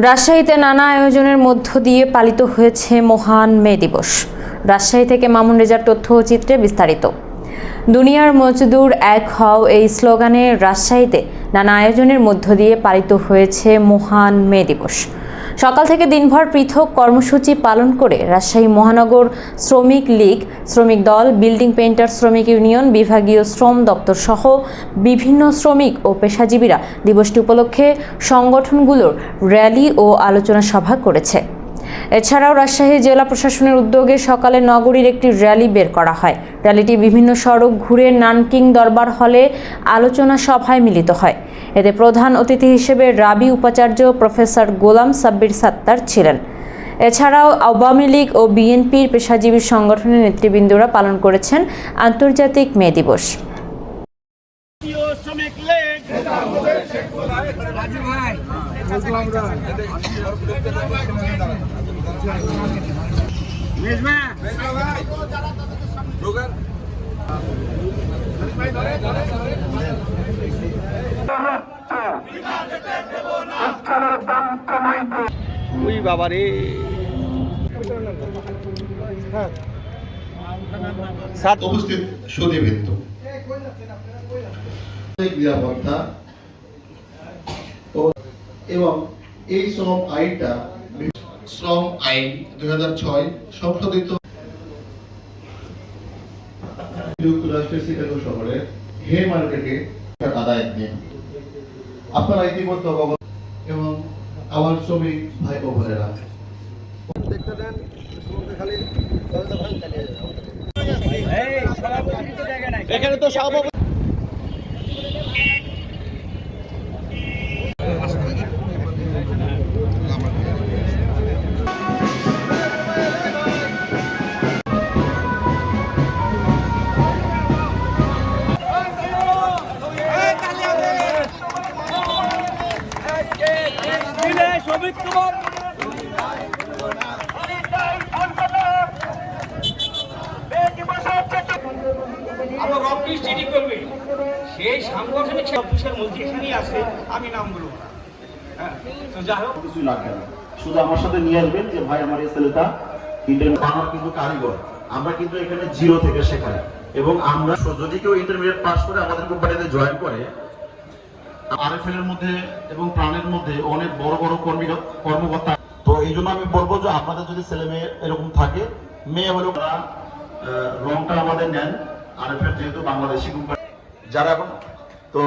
রাজশাহীতে নানা আয়োজনের মধ্য দিয়ে পালিত হয়েছে মহান মে দিবস। রাজশাহী থেকে মামুন রেজার তথ্য চিত্রে বিস্তারিত। দুনিয়ার মজদুর এক হও এই স্লোগানে রাজশাহীতে নানা আয়োজনের মধ্য দিয়ে পালিত হয়েছে মহান মে দিবস। সকাল থেকে দিনভর পৃথক কর্মসূচি পালন করে রাজশাহী মহানগর শ্রমিক লীগ, শ্রমিক দল, বিল্ডিং পেইন্টার, শ্রমিক ইউনিয়ন, বিভাগীয় শ্রম দপ্তর সহ বিভিন্ন শ্রমিক ও পেশাজীবীরা দিবসটি উপলক্ষে সংগঠনগুলোর র্যালি ও আলোচনা সভা করেছে। এছাড়াও রাজশাহী জেলা প্রশাসনের উদ্যোগে সকালে নগরীর একটি র্যালি বের করা হয়। র্যালিটি বিভিন্ন সড়ক ঘুরে নানকিং দরবার হলে আলোচনা সভায় মিলিত হয়। এতে প্রধান অতিথি হিসেবে রাবি উপাচার্য প্রফেসর গোলাম সাব্বির সাত্তার ছিলেন। এছাড়াও আওয়ামী লীগ ও বিএনপির পেশাজীবী সংগঠনের নেতৃবৃন্দরা পালন করেছেন আন্তর্জাতিক মে দিবস। ওই বাবারে। সাত উপস্থিত সুদীবৃন্দ নিরাপত্তা এবং এই শ্রম আইনটা শ্রম আইন দুই হাজার ছয় সংশোধিত যুক্তরাষ্ট্রের শিকাগো শহরে হে মার্কেটে আদায় নেন আপনারা ইতিমধ্যে অবগত এবং আমার শ্রমিক ভাই ও বোনেরা এখানে তো সভাপতি শ্রমিক তোমার আমার অফিস চিঠি করবে। সেই সাংগঠনিক অফিসের মধ্যে এখানেই আছে আমি নাম বলব হ্যাঁ তো যাই হোক। লাগবে না শুধু আমার সাথে নিয়ে আসবেন যে ভাই আমার এই ছেলেটা ইন্টারমিডিয়েট আমার কিন্তু কারিগর। আমরা কিন্তু এখানে জিরো থেকে শেখাই এবং আমরা যদি কেউ ইন্টারমিডিয়েট পাস করে আমাদের কোম্পানিতে জয়েন করে আরএফএল এর মধ্যে এবং প্রাণের মধ্যে অনেক বড় বড় কর্মী কর্মকর্তা। তো এই জন্য আমি বলব যে আপনাদের যদি ছেলে মেয়ে এরকম থাকে মেয়ে হলেও তারা, রংটা আমাদের নেন। আরএফএল যেহেতু বাংলাদেশি কোম্পানি যারা এখন তো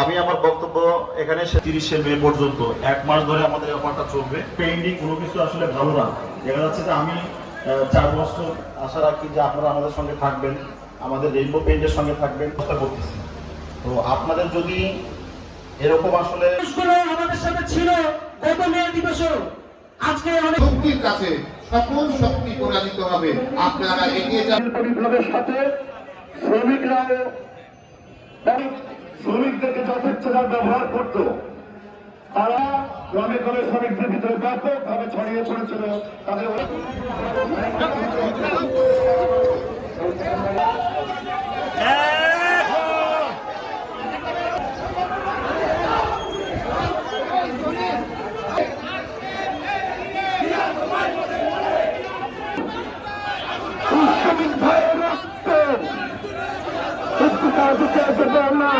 আমি আমার বক্তব্য এখানে তিরিশে মে পর্যন্ত এক মাস ধরে আমাদের অফারটা চলবে। পেন্ডিং কোনো কিছু আসলে ভালো না। দেখা যাচ্ছে যে আমি চার বছর আশা রাখি যে আপনারা আমাদের সঙ্গে থাকবেন। আমাদের রেইনবো পেন্টের সঙ্গে থাকবেন। চেষ্টা করতেছি। তো আপনাদের যদি এরকম আসলে আমাদের সাথে ছিল গত মে দিবসও আজকে অনেক শক্তির কাছে সকল শক্তি পরাজিত হবে। আপনারা এগিয়ে যান। বিপ্লবের সাথে শ্রমিকরাও শ্রমিকদেরকে ব্যবহার করত। তারা ক্রমে ক্রমে শ্রমিকদের ভিতরে ব্যাপকভাবে ছড়িয়ে পড়েছিল। তাদের করতে আসবে না